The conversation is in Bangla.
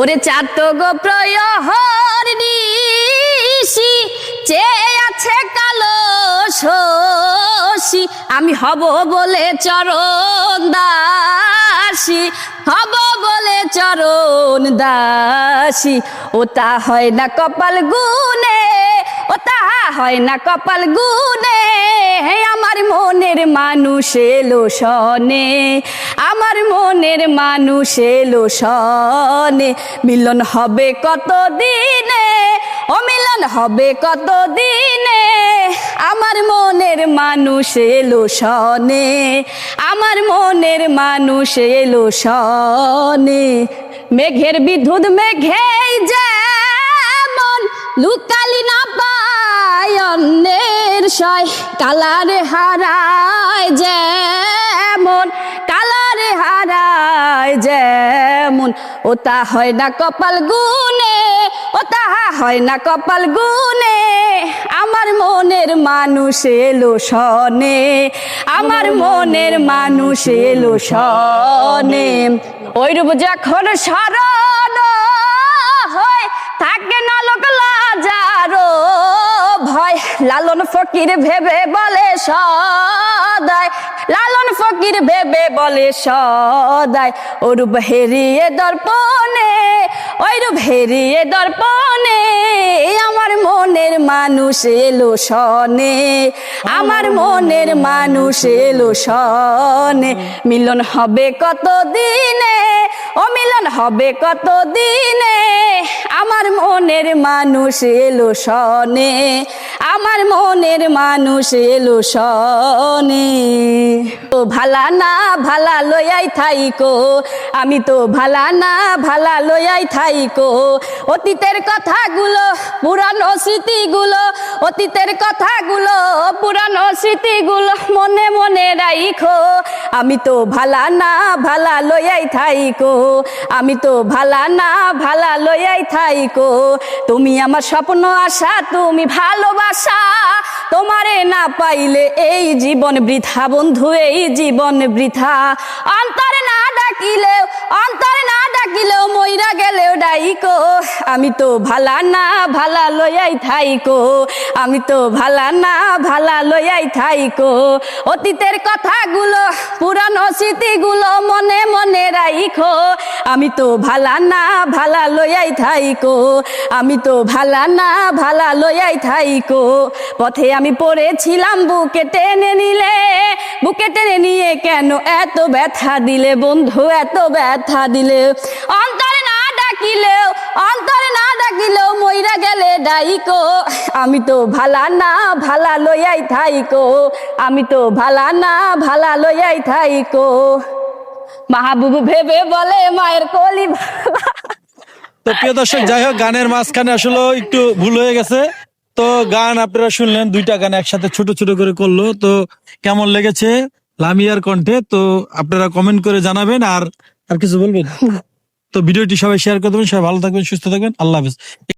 ওরে চার তো গো প্রয়হর নিশি, চেয়ে আছে কালো শশী। আমি হব বলে চরণ দাসী, হব বলে চরণ দাসী। ওটা হয় না কপাল গুনে ওটা হয় না কপাল গুনে হে আমার মনের মানুষ এলো সনে আমার মনের মানুষ এলো সনে মিলন হবে কত দিনে ও মিলন হবে কত দিনে আমার মনের মানুষ এলো সনে আমার মনের মানুষ এলো সনে মেঘের বিদ্যুৎ মেঘেই যেমন সয় কালারে হারায় যেমন, কালারে হারায় যেমন। ওটা হয় না কপাল গুনে ওটা হয় না কপাল গুনে আমার মনের মানুষ এলো সনে আমার মনের মানুষ এলো সনে ওই রূপ যখন স্মরণ হয়, থাকে না লোক লালন ফকির ভেবে বলে সদায় লালন ফকির ভেবে বলে সদায় ওরূপ হেরিয়ে দর্পণে, ওইরূপ হেরিয়ে দর্পণে আমার মনের মানুষ এলো সনে আমার মনের মানুষ এলো সনে মিলন হবে কত দিনে ও মিলন হবে কত দিনে আমার মনের মানুষ এলো সনে আমার মনের মানুষ এলো সনে তো ভালা না, ভালা লয়াই থাইকো। আমি তো ভালা না, ভালা লয়াই থাইকো। অতীতের কথাগুলো, পুরানো স্মৃতিগুলো, অতীতের কথাগুলো পুরানো স্মৃতিগুলো মনে মনে রাইখো। আমি তো ভালা না, ভালা লয়াই থাইকো। আমি তো ভালা না, ভালা লয়াই থাইকো। তুমি আমার স্বপ্ন, আশা, তুমি ভালোবাসা। তোমারে না পাইলে এই জীবন বৃথা বন্ধু, এই জীবন বৃথা। অন্তরে ডাকিলেও, অন্তরে না ডাকিলেও মইরা গেলেও ডাইকো, আমি তো ভালা না ভালা লয়াই থাইকো, আমি তো ভালা না ভালা লয়াই থাইকো। অতীতের কথাগুলো, পুরানো স্মৃতিগুলো মনে মনে রাইখো, আমি তো ভালা না ভালা লয়াই থাইকো, আমি তো ভালা না ভালা লয়াই থাইকো। পথে আমি পড়েছিলাম বুকে টেনে নিলে বুকে টেনে নিয়ে কেন এত ব্যথা দিলে বন্ধু, এত ব্যথা দিলে? অন্তরে না ডাকিলেও, অন্তরে না ডাকিলেও মইরা গেলে ডাইকো আমি তো ভালা না, ভালা লইয়াই থাইকো আমি তো ভালা না, ভালা লইয়াই থাইকো মাহবুব ভেবে বলে মায়ের কলি তো প্রিয় দর্শক, যাই হোক, গানের মাঝখানে আসলে একটু ভুল হয়ে গেছে। তো গান আপনারা শুনলেন দুইটা গান একসাথে ছোট ছোট করে করল। তো কেমন লেগেছে লামিয়ার কণ্ঠে? তো আপনারা কমেন্ট করে জানাবেন আর আর কিছু বলবেন? তো ভিডিওটি সবাই শেয়ার করে দেবেন সবাই ভালো থাকবেন সুস্থ থাকবেন আল্লাহ হাফেজ।